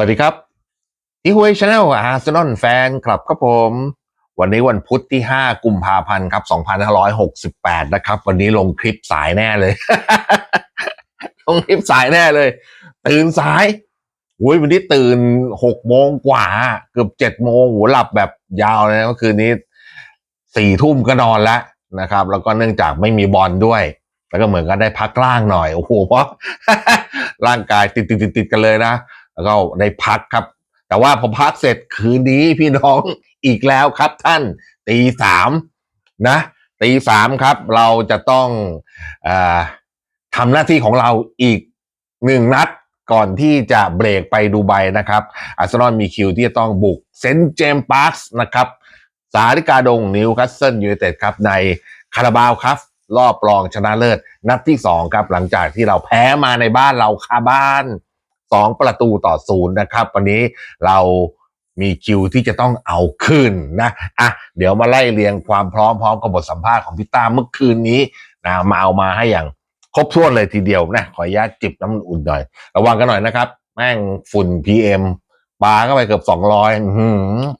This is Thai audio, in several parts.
สวัสดีครับอีฮวยชาแนลอาร์เซนอลแฟนคลับครับผม วันนี้วันพุธที่ 5 กุมภาพันธ์ครับ 2568 นะครับ วันนี้ลงคลิปสายแน่เลย ลงคลิปสายแน่เลย ตื่นสายโอ้ยวันนี้ตื่น 6 โมงกว่า เกือบ 7 โมงโหหลับแบบยาวเลยนะเมื่อคืนนี้สี่ทุ่มก็นอนแล้วนะครับ แล้วก็เนื่องจากไม่มีบอลด้วยแล้วก็เหมือนกันได้พักร่างหน่อย โอ้โหเพราะร่างกายติดติดติดติดกันเลยนะ แล้วก็ได้พักครับ แต่ว่าพอพักเสร็จคืนนี้พี่น้องอีกแล้วครับท่านตีสามนะตีสามครับ เราจะต้องอาทำหน้าที่ของเราอีกหนึ่งนัดก่อนที่จะเบรกไปดูไบนะครับ อาร์เซนอลมีคิวที่จะต้องบุกเซนต์เจมส์พาร์คนะครับ สาริกาดงนิวคาสเซิลยูไนเต็ดครับ ในคาราบาวครับรอบรองชนะเลิศนัดที่สองครับ หลังจากที่เราแพ้มาในบ้านเราคาบ้าน สองประตูต่อศูนย์นะครับ วันนี้เรามีคิวที่จะต้องเอาคืนนะอะเดี๋ยวมาไล่เรียงความพร้อมพร้อมกับบทสัมภาษณ์ของพี่ต้าเมื่อคืนนี้นะมาเอามาให้อย่างครบถ้วนเลยทีเดียวนะขออนุญาตจิบน้ำอุ่นหน่อย ระวังกันหน่อยนะครับ แม่งฝุ่น PM ปาเข้าไปเกือบสองร้อย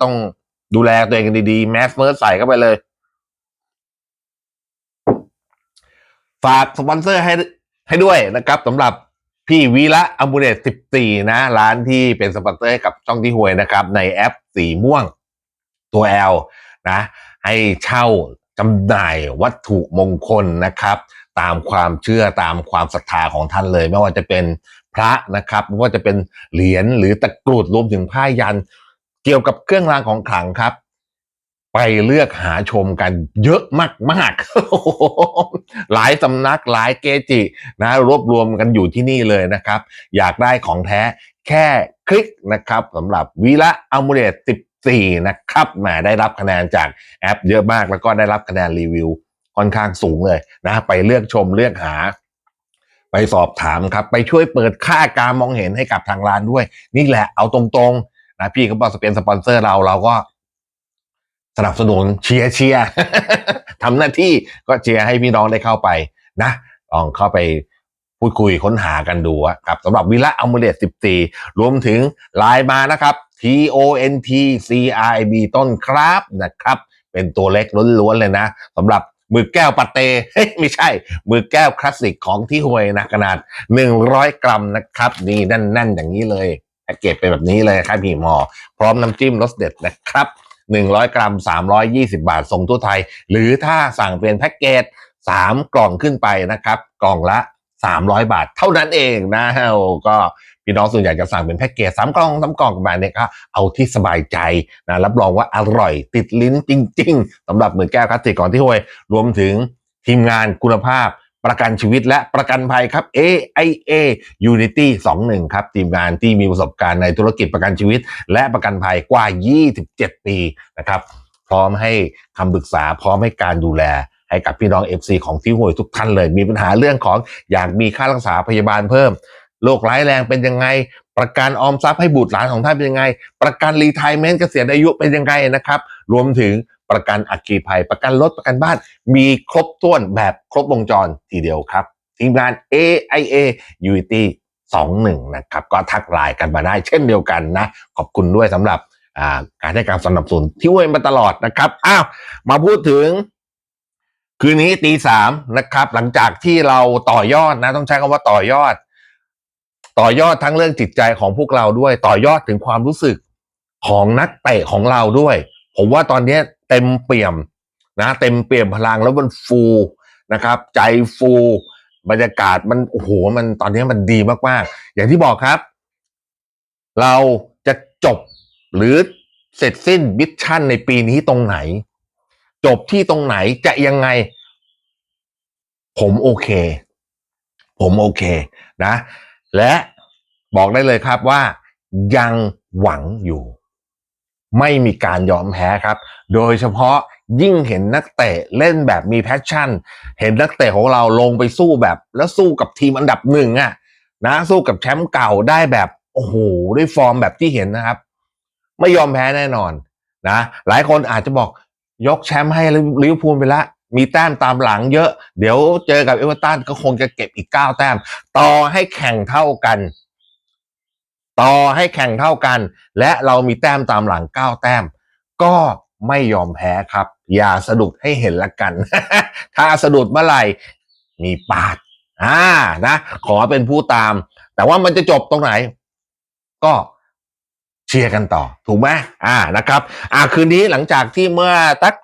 ต้องดูแลตัวเองกันดีๆ แมสเมิร์ใส่เข้าไปเลย ฝากสปอนเซอร์ให้ให้ด้วยนะครับสำหรับ พี่วีละอัมบูเดต14นะ ร้านที่เป็นสปอนเซอร์ให้กับช่องที่หวยนะครับ ในแอปสีม่วงตัว L นะ ให้เช่าจำหน่ายวัตถุมงคลนะครับ ตามความเชื่อตามความศรัทธาของท่านเลย ไม่ว่าจะเป็นพระนะครับไม่ว่าจะเป็นเหรียญหรือตะกรุดรวมถึงผ้ายัน เกี่ยวกับเครื่องรางของขลังครับ ไปเลือกหาชมกันเยอะมากๆ หลายสำนักหลายเกจินะรวบรวมกันอยู่ที่นี่เลยนะครับ อยากได้ของแท้แค่คลิกนะครับสำหรับวีละอัมูเลต14 นะครับแหมได้รับคะแนนจากแอปเยอะมากแล้วก็ได้รับคะแนนรีวิวค่อนข้างสูงเลยนะไปเลือกชมเลือกหาไปสอบถามครับ ไปช่วยเปิดค่าการมองเห็นให้กับทางร้านด้วย นี่แหละเอาตรงๆนะพี่เขาบอกจะเป็นสปอนเซอร์เราเราก็ สนับสนุนเชียร์เชียร์ทำหน้าที่ก็เชียร์ให้พี่น้องได้เข้าไปนะลองเข้าไปพูดคุยค้นหากันดูครับสำหรับวิละอัมเ l เลต14 รวมถึงไลน์มานะครับ T O N T C R I B ต้นครับนะครับ เป็นตัวเล็กล้วนๆเลยนะสำหรับมือแก้วปาเต้ไม่ใช่ มือแก้วคลาสสิกของที่ห่วยนะขนาด 100 กรัมนะครับนี่แน่นๆ อย่างนี้เลยแพ็กเกจเป็นแบบนี้เลยครับพี่หมอ พร้อมน้ำจิ้มรสเด็ดนะครับ 100 กรัม 320 บาทส่งทั่วไทย หรือถ้าสั่งเป็นแพ็กเกจ3 กล่องขึ้นไปนะครับ กล่องละ 300 บาทเท่านั้นเองนะโอ้ก็พี่น้องส่วนใหญ่จะสั่งเป็นแพ็กเกจ3กล่อง3กล่องแบบนี้ก็เอาที่สบายใจนะรับรองว่าอร่อยติดลิ้นจริง ๆสำหรับมือแก้วคลาสสิกก่อนที่ห้วยรวมถึงทีมงานคุณภาพ ประกันชีวิตและประกันภัยครับ AIA Unity 21 ครับ ทีมงานที่มีประสบการณ์ในธุรกิจประกันชีวิต และประกันภัยกว่า 27 ปีนะครับ พร้อมให้คำปรึกษาพร้อมให้การดูแลให้กับพี่น้อง FC ของที่ห่วยทุกท่านเลย มีปัญหาเรื่องของอยากมีค่ารักษาพยาบาลเพิ่มโรคร้ายแรงเป็นยังไง ประกันออมทรัพย์ให้บุตรหลานของท่านเป็นยังไง ประกันรีไทเมนต์เกษียณอายุเป็นยังไงนะครับ รวมถึง ประกันอัคคีภัย ประกันรถประกันบ้าน มีครบถ้วนแบบครบวงจรทีเดียวครับ ทีมงาน AIA Unity 21 นะครับ ก็ทักไลน์กันมาได้เช่นเดียวกันนะ ขอบคุณด้วยสำหรับการให้การสนับสนุนที่เว้ยมาตลอดนะครับอ้าวมาพูดถึง คืนนี้ตีสามนะครับ หลังจากที่เราต่อยอดนะ ต้องใช้คำว่าต่อยอด ต่อยอดทั้งเรื่องจิตใจของพวกเราด้วย ต่อยอดถึงความรู้สึกของนักเตะของเราด้วย ผมว่าตอนนี้เต็มเปี่ยมนะเต็มเปี่ยมพลังแล้วมันฟูนะครับ ใจฟูบรรยากาศมันโอ้โหมันตอนนี้มันดีมากๆ อย่างที่บอกครับ เราจะจบหรือเสร็จสิ้นมิชชั่นในปีนี้ตรงไหน จบที่ตรงไหนจะยังไง ผมโอเค ผมโอเคนะ และบอกได้เลยครับว่ายังหวังอยู่ ไม่มีการยอมแพ้ครับ โดยเฉพาะยิ่งเห็นนักเตะเล่นแบบมีแพชชั่น เห็นนักเตะของเราลงไปสู้แบบ แล้วสู้กับทีมอันดับหนึ่งอะนะสู้กับแชมป์เก่าได้แบบโอ้โหด้วยฟอร์มแบบที่เห็นนะครับ ไม่ยอมแพ้แน่นอนนะหลายคนอาจจะบอกยกแชมป์ให้ลิเวอร์พูลไปละมีแต้มตามหลังเยอะ เดี๋ยวเจอกับเอเวอร์ตันก็คงจะเก็บอีก 9 แต้ม ต่อให้แข่งเท่ากัน ต่อให้แข่งเท่ากัน และเรามีแต้มตามหลัง 9 แต้ม ก็ไม่ยอมแพ้ครับ อย่าสะดุดให้เห็นละกัน ถ้าสะดุดเมื่อไหร่ มีปาดอ่านะ ขอเป็นผู้ตาม แต่ว่ามันจะจบตรงไหน ก็เชียร์กันต่อ ถูกไหมอ่านะครับ อ่าคืนนี้หลังจากที่เมื่อตัก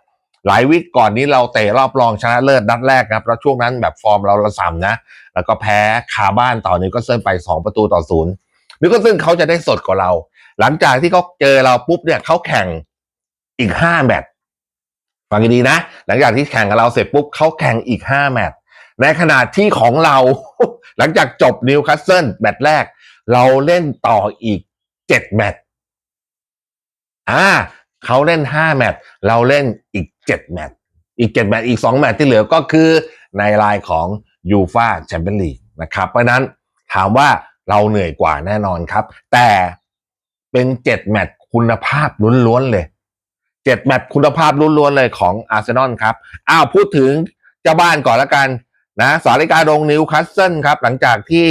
หลายวิกก่อนนี้เราเตะรอบรองชนะเลิศนัดแรกครับแล้วช่วงนั้นแบบฟอร์มเราระสำนะ แล้วก็แพ้คาบ้านต่อนิวก็เซิลไป 2 ประตูต่อศูนย์ นิวก็เซิลเขาจะได้สดกว่าเรา หลังจากที่เขาเจอเราปุ๊บเนี่ยเขาแข่งอีก5แมตช์ฟังดีนะ หลังจากที่แข่งกับเราเสร็จปุ๊บเขาแข่งอีก5แมตช์ในขณะที่ของเรา หลังจากจบนิวคาสเซิลแมตช์แรก เราเล่นต่ออีก7แมตช์อ่าเขาเล่น5แมตช์เราเล่นอีก7แมตช์อีก7แมตช์อีก2แมตช์ที่เหลือก็คือในรายของยูฟาแชมเปี้ยนลีกนะครับ เพราะนั้นถามว่า เราเหนื่อยกว่าแน่นอนครับ แต่เป็น7แมตช์คุณภาพล้วนๆเลย7แมตช์คุณภาพล้วนๆเลยของอาร์เซนอลครับอ้าวพูดถึงเจ้าบ้านก่อนละกันนะสาริกาดงนิวคาสเซิลครับ หลังจากที่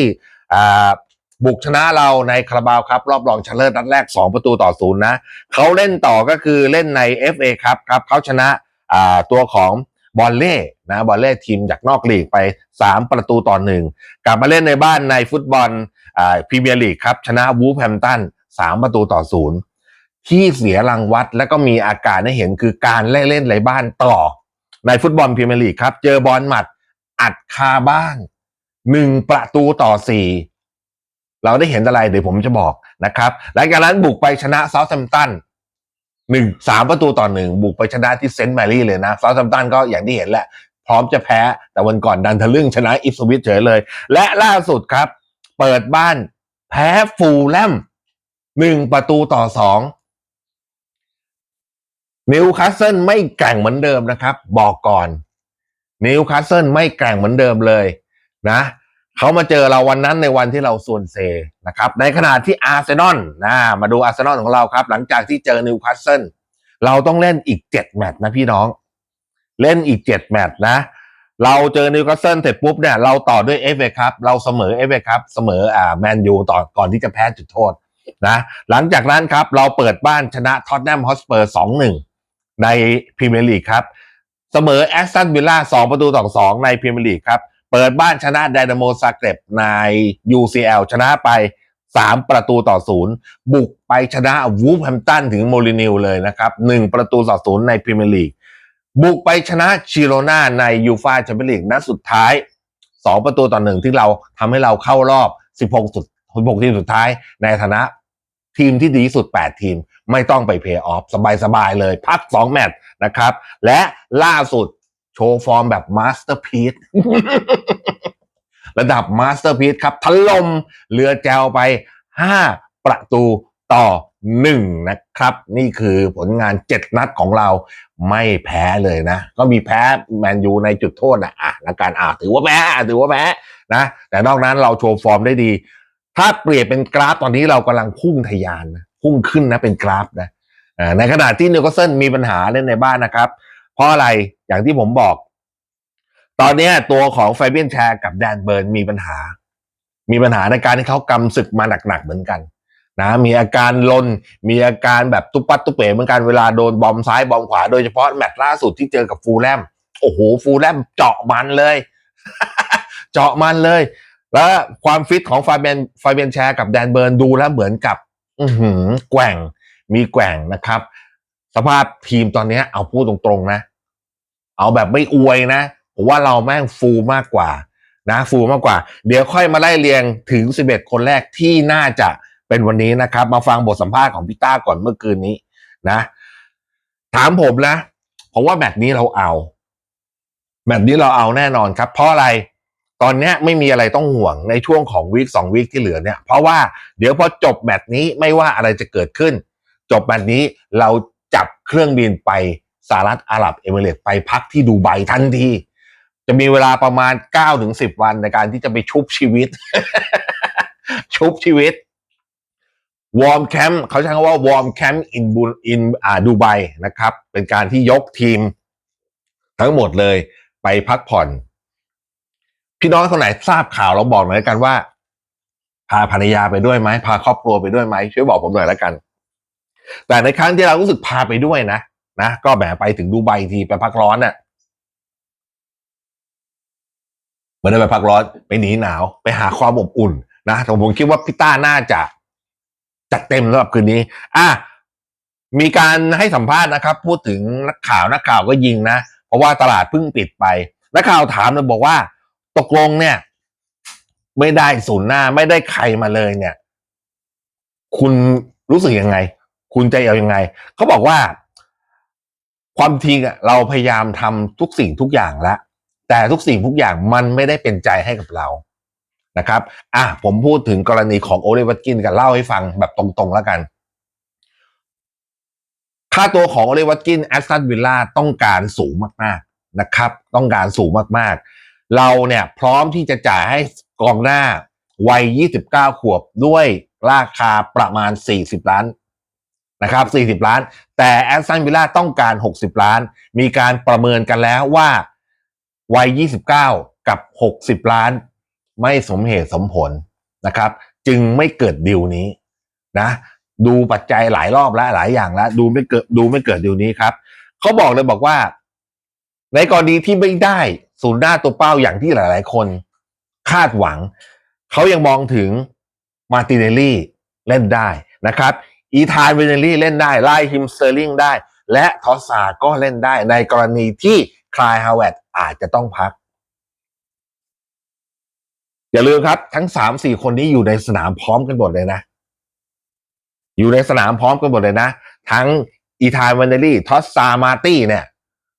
บุกชนะเราในคาราบาวครับ รอบรองชนะเลิศนัดแรก 2 ประตูต่อศูนย์นะเขาเล่นต่อก็คือเล่นใน FA ครับครับเขาชนะตัวของบอลเล่นะบอลเล่ทีมจากนอกลีกไป 3 ประตูต่อหนึ่งกลับมาเล่นในบ้านในฟุตบอล พรีเมียร์ลีกครับ ชนะวูฟแฮมตัน3ประตูต่อศูนย์ที่เสียรังวัดและก็มีอาการให้เห็นคือการเล่นเล่นในบ้านต่อ ในฟุตบอลพรีเมียร์ลีกครับ เจอบอลหมัดอัดคาบ้านหนึ่งประตูต่อสี่เราได้เห็นอะไรเดี๋ยวผมจะบอกนะครับหลังจากนั้นบุกไปชนะเซาท์แฮมตันหนึ่งสามประตูต่อหนึ่งบุกไปชนะที่เซนต์แมรี่เลยนะเซาท์แฮมตันก็อย่างที่เห็นแหละ พร้อมจะแพ้แต่วันก่อนดันทะลึ่งชนะอิฟสวิตเฉยเลย และล่าสุดครับ เปิดบ้านแพ้ฟูลแลมหนึ่งประตูต่อสองนิวคาสเซิลไม่แกร่งเหมือนเดิมนะครับ บอกก่อนนิวคาสเซิลไม่แกร่งเหมือนเดิมเลยนะเขามาเจอเราวันนั้นในวันที่เราส่วนเซนะครับ ในขณะที่อาร์เซนอลนะมาดูอาร์เซนอลของเราครับ หลังจากที่เจอนิวคาสเซิลเราต้องเล่นอีกเจ็ดแมตช์นะพี่น้อง เล่นอีกเจ็ดแมตช์นะ เราเจอนิวคาสเซิลเสร็จปุ๊บเนี่ยเราต่อด้วยเอฟเอครับเราเสมอเอฟเอครับเสมออ่าแมนยูต่อก่อนที่จะแพ้จุดโทษนะหลังจากนั้นครับเราเปิดบ้านชนะท็อตแนมฮอสเปอร์สองหนึ่งในพรีเมียร์ลีกครับเสมอแอสตันวิลล่าสองประตูต่อสองในพรีเมียร์ลีกครับเปิดบ้านชนะไดนาโมซาเกร็บใน UCL ชนะไป3ประตูต่อศูนย์บุกไปชนะวูฟแฮมตันถึงโมลินิวเลยนะครับ1ประตูต่อศูนย์ในพรีเมียร์ลีก บุกไปชนะชิโรนาในยูฟาแชมเปี้ยนลีกนัดสุดท้าย 2 ประตูต่อหนึ่งที่เราทำให้เราเข้ารอบ 16 สุด16ทีมสุดท้ายในฐานะทีมที่ดีสุด 8 ทีม ไม่ต้องไปเพย์ออฟสบายๆเลย พัก 2 แมตช์นะครับ และล่าสุดโชว์ฟอร์มแบบมาสเตอร์พีซระดับมาสเตอร์พีซครับถล่มเรือแจวไป 5 ประตูต่อ 1 นะครับ นี่คือผลงาน 7 นัดของเราไม่แพ้เลยนะ ก็มีแพ้แมนยูในจุดโทษนะอะแล้วการอะถือว่าแพ้ถือว่าแพ้นะ แต่นอกนั้นเราโชว์ฟอร์มได้ดี ถ้าเปรียบเป็นกราฟตอนนี้เรากำลังพุ่งทะยานนะพุ่งขึ้นนะเป็นกราฟนะในขณะที่นิวคาสเซิลมีปัญหาเล่นในบ้านนะครับ เพราะอะไรอย่างที่ผมบอก ตอนนี้ตัวของไฟเบียนแชร์กับแดนเบิร์นมีปัญหา มีปัญหาในการที่เขากำศึกมาหนักๆเหมือนกัน นะมีอาการลน มีอาการแบบตุ๊บปัดตุ๊บเป๋เหมือนกันเวลาโดนบอมซ้ายบอมขวาโดยเฉพาะแมตช์ล่าสุดที่เจอกับฟูลแลมโอ้โหฟูลแลมเจาะมันเลย เจาะมันเลย แล้วความฟิตของไฟเบนไฟเบนแชร์กับแดนเบิร์นดูแล้วเหมือนกับ อืหือแกว่งมีแกว่งนะครับ สภาพทีมตอนนี้เอาพูดตรงๆนะ เอาแบบไม่อวยนะผมว่าเราแม่งฟูลมากกว่า นะ ฟูลมากกว่า เดี๋ยวค่อยมาไล่เรียงถึง 11 คนแรกที่น่าจะ เป็นวันนี้นะครับ มาฟังบทสัมภาษณ์ของพี่ต้าก่อนเมื่อคืนนี้นะ ถามผมนะผมว่าแมตช์นี้เราเอา แมตช์นี้เราเอาแน่นอนครับ เพราะอะไรตอนนี้ไม่มีอะไรต้องห่วงในช่วงของวีคสองวีคที่เหลือเนี่ย เพราะว่าเดี๋ยวพอจบแมตช์นี้ไม่ว่าอะไรจะเกิดขึ้น จบแมตช์นี้เราจับเครื่องบินไปสหรัฐอาหรับเอมิเรตส์ไปพักที่ดูไบทันทีจะมีเวลาประมาณ9ถึง10 วันในการที่จะไปชุบชีวิต ชุบชีวิต วอร์มแคมป์เขาใช้คำว่าวอร์มแคมป์อินบูอินอ่าดูไบนะครับ เป็นการที่ยกทีม ทั้งหมดเลยไปพักผ่อน พี่น้องคนไหนทราบข่าวเราบอกหน่อยละกันว่า พาภรรยาไปด้วยไหมพาครอบครัวไปด้วยไหมช่วยบอกผมหน่อยแล้วกัน แต่ในครั้งที่เรารู้สึกพาไปด้วยนะนะก็แหมไปถึงดูไบทีไปพักร้อนน่ะไม่ได้ไปพักร้อนไปหนีหนาว ไปหาความอบอุ่นนะผมคิดว่าพี่ต้าน่าจะ จัดเต็มสำหรับคืนนี้ อะมีการให้สัมภาษณ์นะครับ พูดถึงนักข่าวนักข่าวก็ยิงนะ เพราะว่าตลาดเพิ่งปิดไป นักข่าวถามเลยบอกว่า ตกลงเนี่ย ไม่ได้ศูนย์หน้าไม่ได้ใครมาเลยเนี่ย คุณรู้สึกยังไง คุณใจเอายังไง เขาบอกว่า ความจริงเราพยายามทำทุกสิ่งทุกอย่างแล้วแต่ทุกสิ่งทุกอย่างมันไม่ได้เป็นใจให้กับเรา นะครับอะผมพูดถึงกรณีของโอเลวัตกินกันเล่าให้ฟังแบบตรงๆแล้วกัน ค่าตัวของโอเลวัตกินแอสตันวิลล่าต้องการสูงมากๆนะครับ ต้องการสูงมากๆ เราเนี่ยพร้อมที่จะจ่ายให้กองหน้าวัย 29 ขวบด้วยราคาประมาณ 40 ล้านนะครับ40 ล้าน แต่แอสตันวิลล่าต้องการ 60 ล้าน มีการประเมินกันแล้วว่าวัย 29 กับ 60 ล้าน ไม่สมเหตุสมผลนะครับ จึงไม่เกิดดีลนี้นะดูปัจจัยหลายรอบแล้วหลายอย่างแล้ว ดูไม่เกิดดูไม่เกิดดีลนี้ครับเขาบอกเลยบอกว่า ในกรณีที่ไม่ได้ศูนย์หน้าตัวเป้าอย่างที่หลาย ๆ คนคาดหวัง เขายังมองถึงมาร์ติเนลลี่เล่นได้นะครับอีธานเวเนลลี่เล่นได้ไล่ฮิมสเตอร์ลิงได้ และทอสซาก็เล่นได้ในกรณีที่คลายฮาวเวตอาจจะต้องพัก อย่าลืมครับ ทั้งสามสี่คนนี้อยู่ในสนามพร้อมกันหมดเลยนะ อยู่ในสนามพร้อมกันหมดเลยนะ ทั้งอีธานวเนลลี่ทอสซามาร์ตี้เนี่ย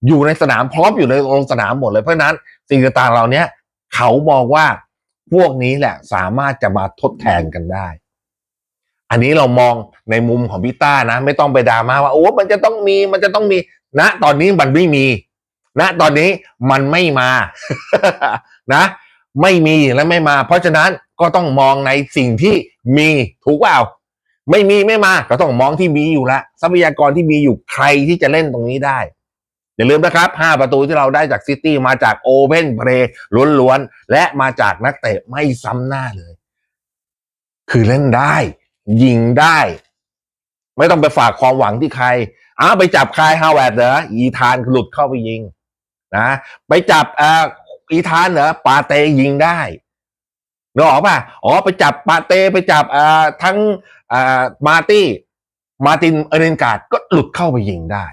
อยู่ในสนามพร้อมอยู่ในโรงสนามหมดเลยเพราะนั้นสิ่งต่างๆเหล่านี้เขามองว่าพวกนี้แหละสามารถจะมาทดแทนกันได้ อันนี้เรามองในมุมของพี่ต้านะ ไม่ต้องไปดราม่าว่าโอ้มันจะต้องมีมันจะต้องมีณตอนนี้มันไม่มีณตอนนี้มันไม่มา นะ ไม่มีและไม่มา เพราะฉะนั้นก็ต้องมองในสิ่งที่มีถูกเปล่าไม่มีไม่มาก็ต้องมองที่มีอยู่ละทรัพยากรที่มีอยู่ใครที่จะเล่นตรงนี้ได้ อย่าลืมนะครับ 5 ประตูที่เราได้จากซิตี้มาจากโอเพนเพลย์ล้วนๆ และมาจากนักเตะไม่ซ้ำหน้าเลย คือเล่นได้ ยิงได้ ไม่ต้องไปฝากความหวังที่ใครอ้าไปจับคายฮาวเวิร์ดเหรออีธานหลุดเข้าไปยิงนะไปจับอ่า อีธานเหรอปาเตยิงได้นึกออกป่ะอ๋อไปจับปาเตไปจับอ่าทั้งอ่ามาตี้มาตินเอเรนการ์ดก็หลุดเข้าไปยิงได้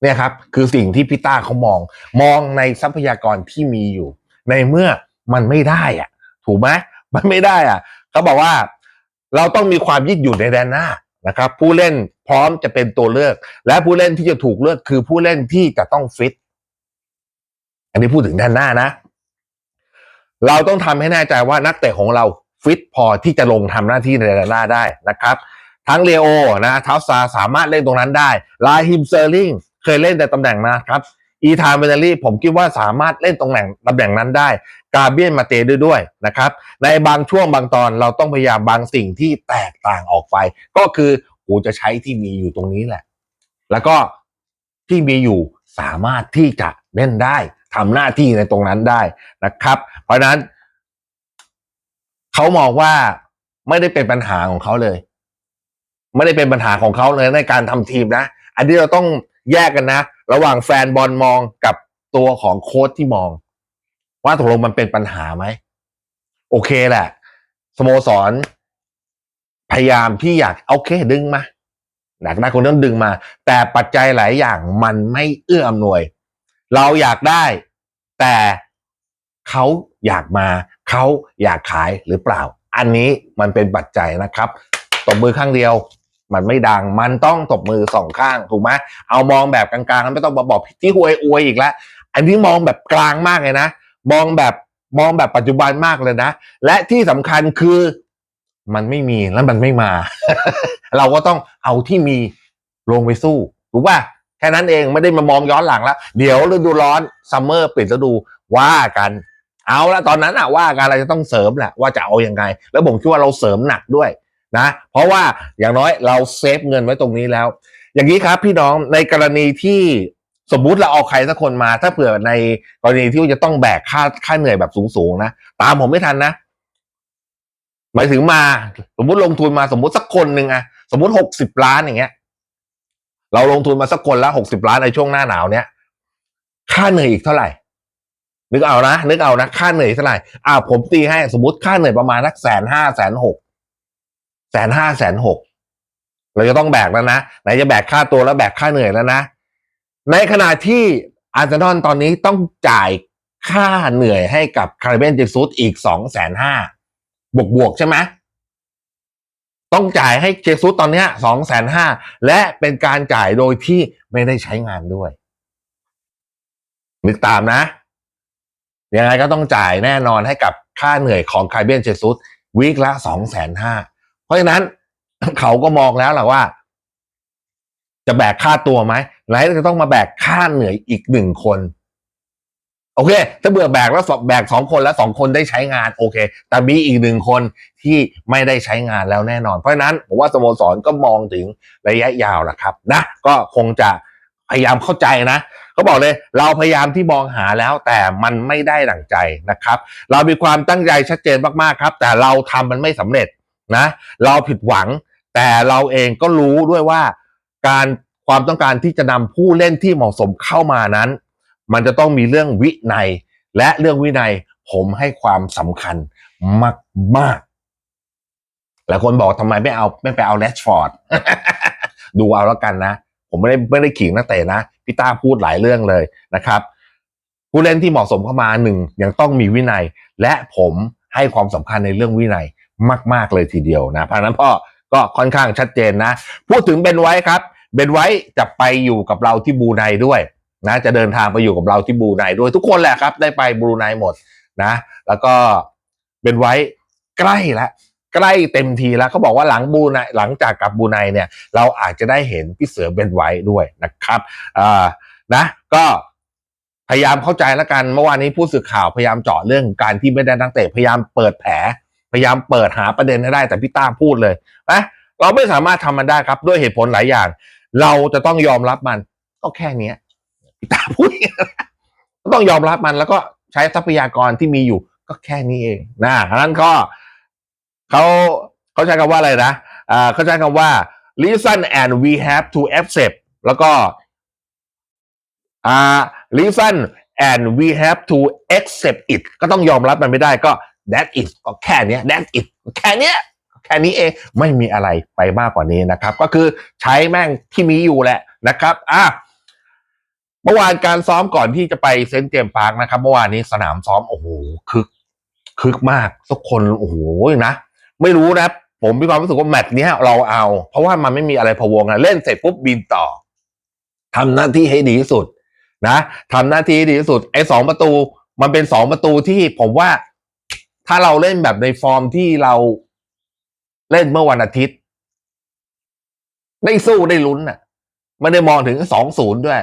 เนี่ยครับ คือสิ่งที่พี่ต้าเขามอง มองในทรัพยากรที่มีอยู่ ในเมื่อมันไม่ได้อะถูกไหมมันไม่ได้อะเขาบอกว่าเราต้องมีความยืดหยุ่นในแดนหน้านะครับ ผู้เล่นพร้อมจะเป็นตัวเลือก และผู้เล่นที่จะถูกเลือกคือผู้เล่นที่จะต้องฟิตอันนี้พูดถึงแดนหน้านะ เราต้องทำให้แน่ใจว่านักเตะของเราฟิตพอที่จะลงทำหน้าที่ในแดนหน้าได้นะครับ ทั้งเลโอนะทาวซาสามารถเล่นตรงนั้นได้ลาฮิมเซอร์ลิงเคยเล่นแต่ตำแหน่งนะครับอีธานเวเนลี่ผมคิดว่าสามารถเล่นตำแหน่งตำแหน่งนั้นได้ กาเบียนมาเตด้วยด้วยนะครับ ในบางช่วงบางตอนเราต้องพยายามบางสิ่งที่แตกต่างออกไป ก็คือกูจะใช้ที่มีอยู่ตรงนี้แหละ แล้วก็ที่มีอยู่สามารถที่จะเล่นได้ทำหน้าที่ในตรงนั้นได้นะครับ ราะนั้น เขามองว่าไม่ได้เป็นปัญหาของเขาเลย ไม่ได้เป็นปัญหาของเขาเลยในการทำทีมนะ อันนี้เราต้องแยกกันนะ ระหว่างแฟนบอลมองกับตัวของโค้ชที่มอง ว่าตกลงมันเป็นปัญหาไหม โอเคแหละ สโมสร พยายามที่อยากโอเค ดึงมาอยากได้คนนั้นดึงมา แต่ปัจจัยหลายอย่างมันไม่เอื้ออำนวย เราอยากได้ แต่ เขาอยากมาเขาอยากขายหรือเปล่า อันนี้มันเป็นปัจจัยนะครับตบมือข้างเดียวมันไม่ดัง มันต้องตบมือสองข้างถูกไหมเอามองแบบกลางๆไม่ต้องมาบอกที่หวยอวยอีกแล้วอันนี้มองแบบกลางมากเลยนะ มองแบบมองแบบปัจจุบันมากเลยนะ และที่สำคัญคือมันไม่มีแล้วมันไม่มา เราก็ต้องเอาที่มีลงไปสู้ถูกป่ะแค่นั้นเองไม่ได้มามองย้อนหลังแล้ว เดี๋ยวฤดูร้อนซัมเมอร์ปิดฤดูว่ากัน เอาละตอนนั้นอะว่ากันเราจะต้องเสริมแหละว่าจะเอาอยัางไง แล้วผมคิดว่าเราเสริมหนักด้วยนะ เพราะว่าอย่างน้อยเราเซฟเงินไว้ตรงนี้แล้ว อย่างนี้ครับพี่น้องในกรณีที่สมมุติเราเอาใครสักคนมา ถ้าเผื่อในกรณีที่จะต้องแบกค่าค่าเหนื่อยแบบสูงๆนะตามผมไม่ทันนะหมายถึงมา สมมุติลงทุนมาสมมุติสักคนหนึ่งอะสมมุติหกสิบล้านอย่างเงี้ย เราลงทุนมาสักคนละหกสิบล้านในช่วงหน้าหนาวเนี้ยค่าเหนื่อยอีกเท่าไหร่ นึกเอานะนึกเอานะค่าเหนื่อยเท่าไหร่อ่าผมตีให้สมมติค่าเหนื่อยประมาณสักแสนห้าแสนหกแสนห้าแสนหกเราจะต้องแบกแล้วนะไหนจะแบกค่าตัวแล้วแบกค่าเหนื่อยแล้วนะ ในขณะที่อาร์เซนอลตอนนี้ต้องจ่ายค่าเหนื่อยให้กับคาร์เบนเจซุสอีกสองแสนห้าบวกบวกใช่ไหมต้องจ่ายให้เจซุสตอนนี้สองแสนห้าและเป็นการจ่ายโดยที่ไม่ได้ใช้งานด้วย นึกตามนะ ยังไงก็ต้องจ่ายแน่นอนให้กับค่าเหนื่อยของคาร์เบนเจซุสวีคละสองแสนห้าเพราะฉะนั้นเขาก็มองแล้วแหละว่า จะแบกค่าตัวไหมแล้วจะต้องมาแบกค่าเหนื่อยอีกหนึ่งคน โอเค ถ้าเบื่อแบกแล้วแบกสองคนแล้วสองคนได้ใช้งานโอเค แต่มีอีกหนึ่งคนที่ไม่ได้ใช้งานแล้วแน่นอน เพราะฉะนั้นผมว่าสโมสรก็มองถึงระยะยาวแหละครับ นะ ก็คงจะพยายามเข้าใจนะ เขาบอกเลยเราพยายามที่มองหาแล้วแต่มันไม่ได้ดั่งใจนะครับ เรามีความตั้งใจชัดเจนมากๆครับ แต่เราทำมันไม่สำเร็จนะ เราผิดหวัง แต่เราเองก็รู้ด้วยว่าการความต้องการที่จะนำผู้เล่นที่เหมาะสมเข้ามานั้น มันจะต้องมีเรื่องวินัย และเรื่องวินัยผมให้ความสำคัญมากๆหลายคนบอกทำไมไม่เอาไม่ไปเอาแรชฟอร์ดดูเอาแล้วกันนะ ผมไม่ได้ไม่ได้ขิงนักเตะนะ พี่ต้าพูดหลายเรื่องเลยนะครับผู้เล่นที่เหมาะสมเข้ามาหนึ่งยังต้องมีวินัย และผมให้ความสำคัญในเรื่องวินัยมาก ๆ เลยทีเดียวนะเพราะนั้นพ่อก็ค่อนข้างชัดเจนนะ พูดถึงเบนไว้ครับเบนไว้จะไปอยู่กับเราที่บูไนด้วยนะจะเดินทางไปอยู่กับเราที่บูไนด้วยทุกคนแหละครับ ได้ไปบูไนหมดนะ แล้วก็เบนไว้ใกล้แล้ว ใกล้เต็มทีแล้วเขาบอกว่าหลังบูไนหลังจากกลับบูไนเนี่ย เราอาจจะได้เห็นพี่เสือเบนไว้ด้วยนะครับอ่านะก็พยายามเข้าใจแล้วกันเมื่อวานนี้ผู้สื่อข่าวพยายามเจาะเรื่องการที่ไม่ได้นักเตะพยายามเปิดแผล พยายามเปิดหาประเด็นให้ได้แต่พี่ต้าพูดเลยนะเราไม่สามารถทำมันได้ครับด้วยเหตุผลหลายอย่าง เราจะต้องยอมรับมัน ก็แค่เนี้ยพี่ต้าพูดอย่าต้องยอมรับมันแล้วก็ใช้ทรัพยากรที่มีอยู่ก็แค่นี้เองนะฉะนั้นก็ เขาเขาใช้คำว่าอะไรนะอ่าเขาใช้คำว่า reason and we have to accept แล้วก็อ่า reason and we have to accept it ก็ต้องยอมรับมันไม่ได้ก็ that is ก็แค่นี้ that is แค่นี้แค่นี้เองไม่มีอะไรไปมากกว่านี้นะครับ ก็คือใช้แม่งที่มีอยู่แหละนะครับอะเมื่อวานการซ้อมก่อนที่จะไปเซนต์เจมส์พาร์คนะครับ เมื่อวานนี้สนามซ้อมโอ้โหคึกคึกมากทุกคนโอ้โหนะ ไม่รู้นะผมมีความรู้สึกว่าแมตช์นี้เราเอา เพราะว่ามันไม่มีอะไรพะวงอะเล่นเสร็จปุ๊บบินต่อทำหน้าที่ให้ดีที่สุด นะทำหน้าที่ดีที่สุดไอ้สองประตู มันเป็นสองประตูที่ผมว่า ถ้าเราเล่นแบบในฟอร์มที่เราเล่นเมื่อวันอาทิตย์ ได้สู้ได้ลุ้นน่ะไม่ได้มองถึงสองศูนย์ด้วย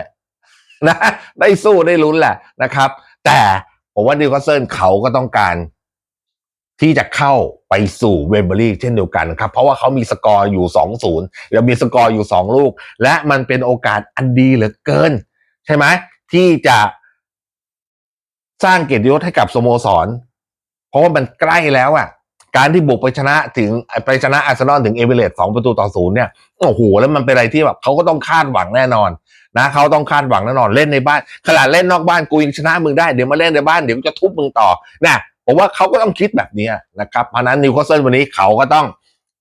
นะ ได้สู้ได้ลุ้นแหละนะครับ แต่ผมว่านิวคาสเซิลเขาก็ต้องการ ที่จะเข้าไปสู่เวมเบอรี่เช่นเดียวกันครับ เพราะว่าเขามีสกอร์อยู่สองศูนย์แล้วมีสกอร์อยู่สองลูก และมันเป็นโอกาสอันดีเหลือเกิน ใช่ไหมที่จะสร้างเกียรติยศให้กับสโมสร เพราะว่ามันใกล้แล้วอะการที่บุกไปชนะถึงไปชนะอาร์เซนอลถึงเอเวอเรสต์สองประตูต่อศูนย์เนี่ยโอ้โหแล้วมันเป็นอะไรที่แบบเขาก็ต้องคาดหวังแน่นอนนะเขาต้องคาดหวังแน่นอนเล่นในบ้านขนาดเล่นนอกบ้านกูยังชนะมึงได้เดี๋ยวมาเล่นในบ้านเดี๋ยวจะทุบมึงต่อนะ ผมว่าเขาก็ต้องคิดแบบนี้นะครับเพราะนั้นนิวคาสเซิลวันนี้เขาก็ต้อง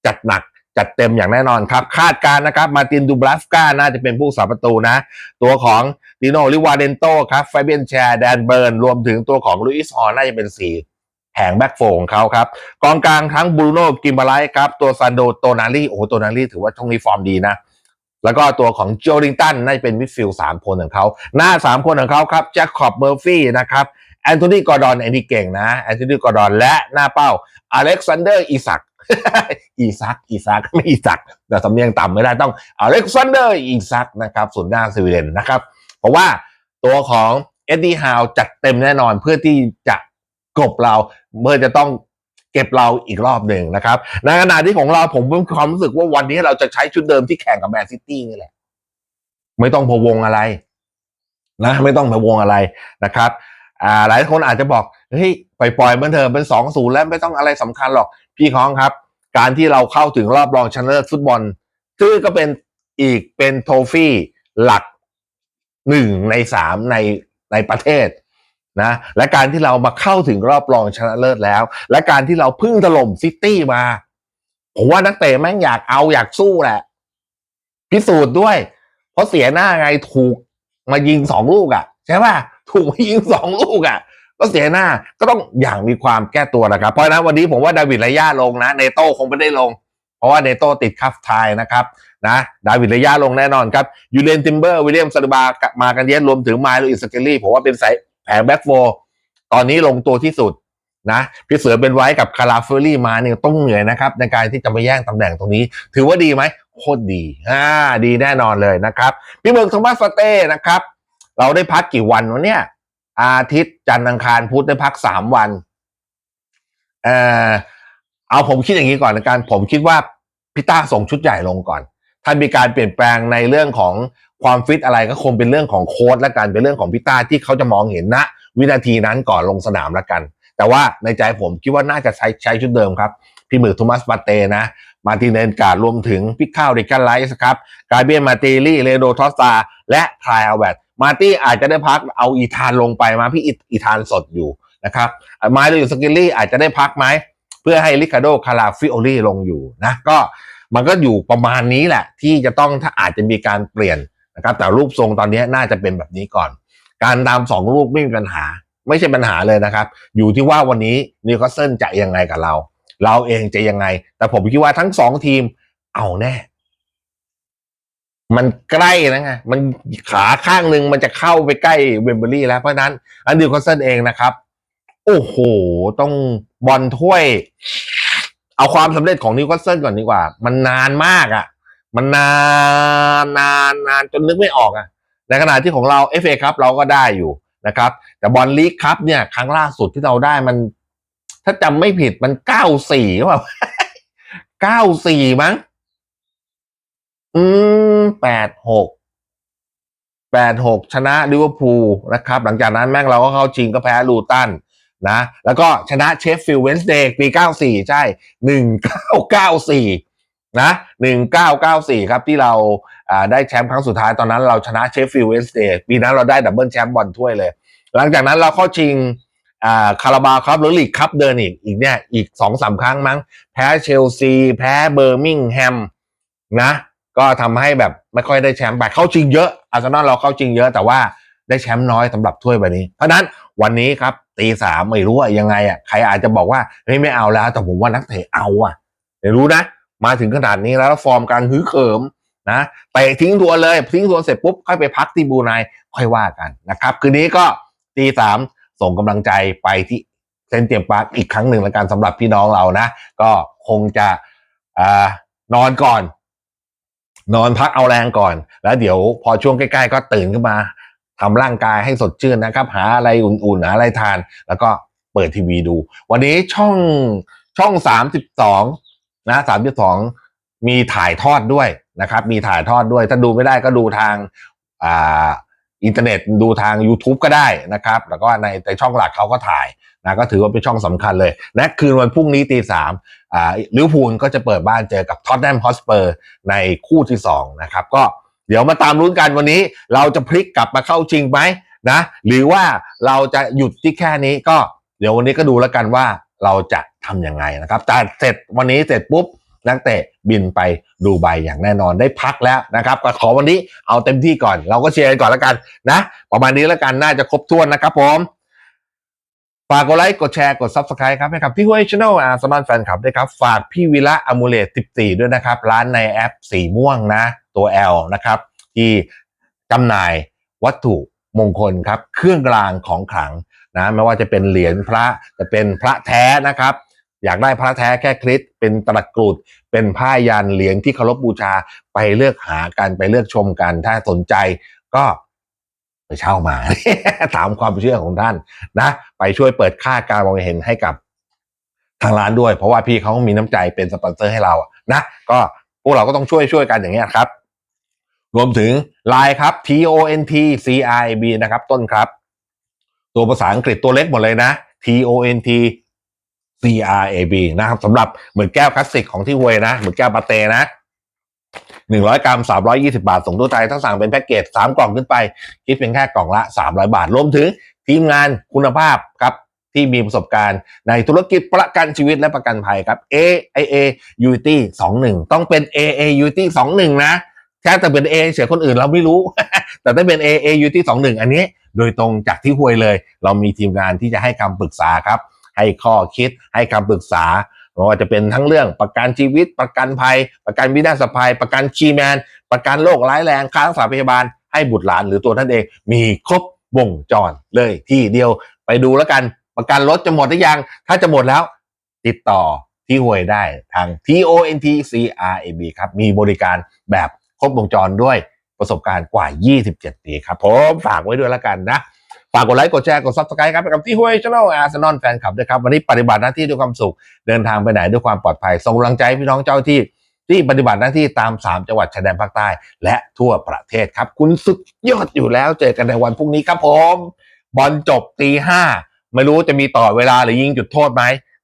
จัดหนักจัดเต็มอย่างแน่นอนครับ คาดการนะครับมาตินดูบลัสกาน่าจะเป็นผู้สาประตูนะ ตัวของดิโนลิวาเดนโตครับไฟเบียนแชร์แดนเบิร์น รวมถึงตัวของลุยส์ฮอร์น่าจะเป็นสี่แผงแบ็กโฟของเขาครับ กองกลางทั้งบรูโน่กิมบาไลครับ ตัวซันโดโตนาลีโอ้โหโตนาลีถือว่าช่วงนี้ฟอร์มดีนะ แล้วก็ตัวของโจลิงตันน่าจะเป็นมิดฟิลด์สามคนของเขา หน้าสามคนของเขาครับแจ็คขอบเมอร์ฟี่นะครับ อนโทนีกอร์ดอนอันนี้เก่งนะแอนโทนีกอร์ดอนและหน้าเป้าอเล็กซานเดอร์อีซักอีซักอีซักไม่อีซักแต่สำเนียงต่ำไม่ได้ต้องอเล็กซานเดอร์อีซักนะครับส่วนหน้าสวีเดนนะครับ เพราะว่าตัวของเอ็ดดี้ฮาวจัดเต็มแน่นอนเพื่อที่จะกบเราเมื่อจะต้องเก็บเราอีกรอบหนึ่งนะครับในขณะที่ของเราผมมีความรู้สึกว่าวันนี้เราจะใช้ชุดเดิมที่แข่งกับแมนซิตี้นี่แหละ ไม่ต้องพวงอะไรนะ ไม่ต้องพวงอะไรนะครับ อ่าหลายคนอาจจะบอกเฮ้ยปล่อยปล่อยมันเถอะเป็นสองศูนย์แล้วไม่ต้องอะไรสำคัญหรอก พี่ค้องครับ การที่เราเข้าถึงรอบรองชนะเลิศฟุตบอลซึ่งก็เป็นอีกเป็นโทฟี่หลักหนึ่งในสามในในประเทศนะและการที่เรามาเข้าถึงรอบรองชนะเลิศแล้ว และการที่เราพึ่งถล่มซิตี้มาผมว่านักเตะแม่งอยากเอาอยากสู้แหละ พิสูจน์ด้วย เพราะเสียหน้าไงถูกมายิงสองลูกอะ่ะ ใช่ป่ะ ถูกยิงสองลูกอะ่ะ ก็เสียหน้าก็ต้องอย่างมีความแก้ตัวนะครับ เพราะฉะนั้นวันนี้ผมว่าดาวิดระยะลงนะเนโต้คงไม่ได้ลง เพราะว่าเนโต้ติดคัฟทายนะครับนะดาวิดระยะลงแน่นอนครับยูเลนติมเบอร์วิลเลียมซาบากลับมากันเยอะรวมถึงไมล์ลูอิสเกลลี่ผมว่าเป็นสายแผงแบ็กโฟตอนนี้ลงตัวที่สุดนะพี่เสือเป็นไว้กับคาราเฟอรี่มาเนี่ยต้องเหนื่อยนะครับ ในการที่จะมาแย่งตำแหน่งตรงนี้ ถือว่าดีไหมโคตรดีอ่าดีแน่นอนเลยนะครับ พี่เบิร์กโทมัสฟาเต้นะครับ เราได้พักกี่วันวะเนี่ย อาทิตย์จันทร์อังคารพุธได้พักสามวันเออเอาผมคิดอย่างนี้ก่อนในการผมคิดว่าพี่ต้าส่งชุดใหญ่ลงก่อน ถ้ามีการเปลี่ยนแปลงในเรื่องของความฟิตอะไรก็คงเป็นเรื่องของโค้ดและกันเป็นเรื่องของพี่ต้าที่เขาจะมองเห็นณวินาทีนั้นก่อนลงสนามละกัน แต่ว่าในใจผมคิดว่าน่าจะใช้ใช้ชุดเดิมครับ พี่หมือโทมัสปาเต้นะ มาตินเนนการดรวมถึงพี่ข้าวเดกันไลส์ครับกาเบียนมาเตลี่เลโดทอสตาและทรายอัลเวต มาร์ตี้อาจจะได้พักเอาอีธานลงไปมาพี่อีธานสดอยู่นะครับไมล์ลูสกิลลี่อาจจะได้พักไหมเพื่อให้ลิคาโดคาราฟิโอลี่ลงอยู่นะก็มันก็อยู่ประมาณนี้แหละ ที่จะต้องถ้าอาจจะมีการเปลี่ยนนะครับ แต่รูปทรงตอนนี้น่าจะเป็นแบบนี้ก่อน การตามสองลูกไม่มีปัญหา ไม่ใช่ปัญหาเลยนะครับ อยู่ที่ว่าวันนี้นิวคาสเซิลจะยังไงกับเรา เราเองจะยังไง แต่ผมคิดว่าทั้งสองทีมเอาแน่ มันใกล้นะไงมันขาข้างหนึ่งมันจะเข้าไปใกล้เวมเบอรี่แล้วเพราะนั้น อันนิวคาสเซิลเองนะครับ โอ้โห ต้องบอลถ้วย เอาความสำเร็จของนิวคาสเซิลก่อนดีกว่า มันนานมากอะ่ะ มันนานนานนานจนนึกไม่ออกอะ่ะ ในขณะที่ของเราเอฟเอครับเราก็ได้อยู่นะครับ แต่บอลลีกครับเนี่ย ครั้งล่าสุดที่เราได้มัน ถ้าจำไม่ผิดมันเก้าสี่หรือเปล่าเก้าสี่มั้ง อืมแปดหกแปดหกชนะลิเวอร์พูลนะครับ หลังจากนั้นแม่งเราก็เข้าชิงก็แพ้ลูตันนะ แล้วก็ชนะเชฟฟิลด์เวนสเดย์ปีเก้าสี่ใช่หนึ่งเก้าเก้าสี่นะหนึ่งเก้าเก้าสี่ครับที่เราได้แชมป์ครั้งสุดท้ายตอนนั้นเราชนะเชฟฟิลด์เวนสเดย์ปีนั้นเราได้ดับเบิลแชมป์บอลถ้วยเลย หลังจากนั้นเราเข้าชิงอ่าคาราบาครับหรือลีกคัพเดินอีกอีกเนี่ยอีกสองสามครั้งมั้ง แพ้เชลซี แพ้เบอร์มิงแฮมนะ ก็ทำให้แบบไม่ค่อยได้แชมป์ไปเข้าชิงเยอะอาร์เซนอลเราเข้าชิงเยอะแต่ว่าได้แชมป์น้อยสำหรับถ้วยใบนี้ เพราะนั้นวันนี้ครับตีสามไม่รู้ว่ายังไงอะใครอาจจะบอกว่าเฮ้ยไม่เอาแล้ว แต่ผมว่านักเตะเอาอะไม่รู้นะ มาถึงขนาดนี้แล้วฟอร์มการหื้อเขิมนะเตะทิ้งตัวเลยทิ้งตัวเสร็จปุ๊บค่อยไปพักที่บูไนค่อยว่ากันนะครับ คืนนี้ก็ตีสามส่งกำลังใจไปที่เซนเตียมปาร์คอีกครั้งหนึ่งแล้วกันสำหรับพี่น้องเรานะ ก็คงจะอ่านอนก่อน นอนพักเอาแรงก่อน แล้วเดี๋ยวพอช่วงใกล้ ๆ ก็ตื่นขึ้นมาทำร่างกายให้สดชื่นนะครับ หาอะไรอุ่นๆหาอะไรทาน แล้วก็เปิดทีวีดู วันนี้ช่องช่องสามสิบสองนะสามสิบสองมีถ่ายทอดด้วยนะครับ มีถ่ายทอดด้วย ถ้าดูไม่ได้ก็ดูทางอ่าอินเทอร์เน็ตดูทาง YouTube ก็ได้นะครับ แล้วก็ในในช่องหลักเขาก็ถ่ายนะก็ถือว่าเป็นช่องสำคัญเลยนะคืนวันพรุ่งนี้ตีสาม ลิเวอร์พูลก็จะเปิดบ้านเจอกับท็อตแนมฮอสเปอร์ในคู่ที่สองนะครับก็เดี๋ยวมาตามลุ้นกันวันนี้เราจะพลิกกลับมาเข้าชิงไหมนะหรือว่าเราจะหยุดที่แค่นี้ก็เดี๋ยววันนี้ก็ดูแล้วกันว่าเราจะทำยังไงนะครับแต่เสร็จวันนี้เสร็จปุ๊บนักเตะบินไปดูใบอย่างแน่นอนได้พักแล้วนะครับก็ขอวันนี้เอาเต็มที่ก่อน เราก็เชียร์ก่อนแล้วกันนะ ประมาณนี้แล้วกันน่าจะครบถ้วนนะครับผม ฝากกดไลค์กดแชร์กด Subscribe ครับให้กับพี่ห้วยช anel อาร์ซอนแฟนคลับด้วยครับ ฝากพี่วิระอมูเลต14 ด้วยนะครับ ร้านในแอปสีม่วงนะ ตัว L นะครับ ที่จำหน่ายวัตถุมงคลครับ เครื่องรางของขลังนะไม่ว่าจะเป็นเหรียญพระจะเป็นพระแท้นะครับ อยากได้พระแท้แค่คริสเป็นตะกรุด เป็นผ้ายันเหรียญที่เคารพบูชาไปเลือกหากันไปเลือกชมกัน ถ้าสนใจก็ ไปเช่ามา ตามความเชื่อของท่านนะ ไปช่วยเปิดค่าการมองเห็นให้กับทางร้านด้วย เพราะว่าพี่เขามีน้ำใจเป็นสปอนเซอร์ให้เราอะนะ ก็พวกเราก็ต้องช่วยช่วยกันอย่างเงี้ยครับ รวมถึง Line ครับ T O N T C I B นะครับ ต้นครับ ตัวภาษาอังกฤษตัวเล็กหมดเลยนะ T O N T CRAB นะครับสำหรับเหมือนแก้วคลาสสิกของที่ฮวยนะเหมือนแก้วปาเต้นะ หนึ่งร้อยกรัมสามร้อยี่สิบาท ส่งทั่วไทยถ้าสั่งเป็นแพ็กเกจสามกล่องขึ้นไป คิดเป็นแค่กล่องละสามร้อยบาท รวมถึงทีมงานคุณภาพครับที่มีประสบการณ์ในธุรกิจประกันชีวิตและประกันภัยครับ AIA Unity 21 ต้องเป็น AA Unity 21 นะแค่แต่เป็น A เสียคนอื่นเราไม่รู้ แต่ถ้าเป็น AA Unity 21 อันนี้ โดยตรงจากที่หวยเลย เรามีทีมงานที่จะให้คำปรึกษาครับ ให้ข้อคิดให้คำปรึกษา ไม่ว่าจะเป็นทั้งเรื่องประกันชีวิต ประกันภัย ประกันวินาศภัย ประกันชีแมน ประกันโรคร้ายแรงค่ารักษาพยาบาล ให้บุตรหลานหรือตัวท่านเอง มีครบวงจรเลยที่เดียวไปดูแล้วกันประกันรถจะหมดหรือยัง ถ้าจะหมดแล้ว ติดต่อที่ห่วยได้ทาง TONT CRAB ครับมีบริการแบบครบวงจรด้วยประสบการณ์กว่า 27 ปีครับผมฝากไว้ด้วยแล้วกันนะ ฝากกดไลค์กดแชร์กด subscribe ครับไปกับที่ห้วยช anel อาร์เซนอลแฟนคลับด้วยครับวันนี้ปฏิบัติหน้าที่ด้วยความสุขเดินทางไปไหนด้วยความปลอดภัยส่งกำลังใจพี่น้องเจ้าที่ที่ปฏิบัติหน้าที่ตาม 3 จังหวัดชายแดนภาคใต้ และทั่วประเทศครับ คุณสุดยอดอยู่แล้วเจอกันในวันพรุ่งนี้ครับผมบอลจบตีห้าไม่รู้จะมีต่อเวลาหรือยิงจุดโทษไหม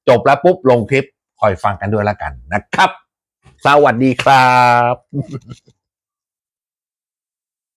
จบแล้วปุ๊บลงคลิปคอยฟังกันด้วยแล้วกันนะครับ สวัสดีครับ